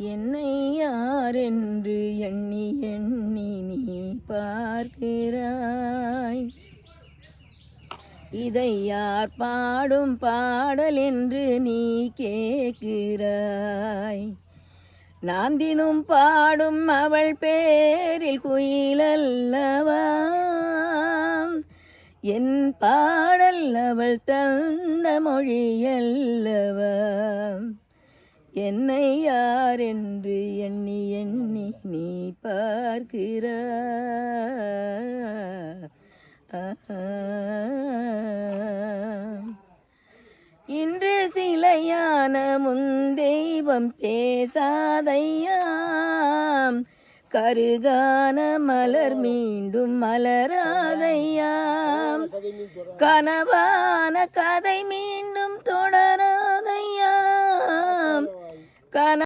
என்னை யாரென்று எண்ணி எண்ணி நீ பார்க்கிறாய். இதை யார் பாடும் பாடல் என்று நீ கேட்கிறாய். நான் பாடும் அவள் பேரில் குயிலல்லவா. என் பாடல் அவள் தந்த மொழியல்லவா. என்னை யார் என்று எண்ணி எண்ணி நீ பார்க்கிறாய் இன்று சிலையான முன் தெய்வம் பேசாதையாம் கருகான மலர் மீண்டும் மலராதையாம் கனவான கதை மீண்டும் かな。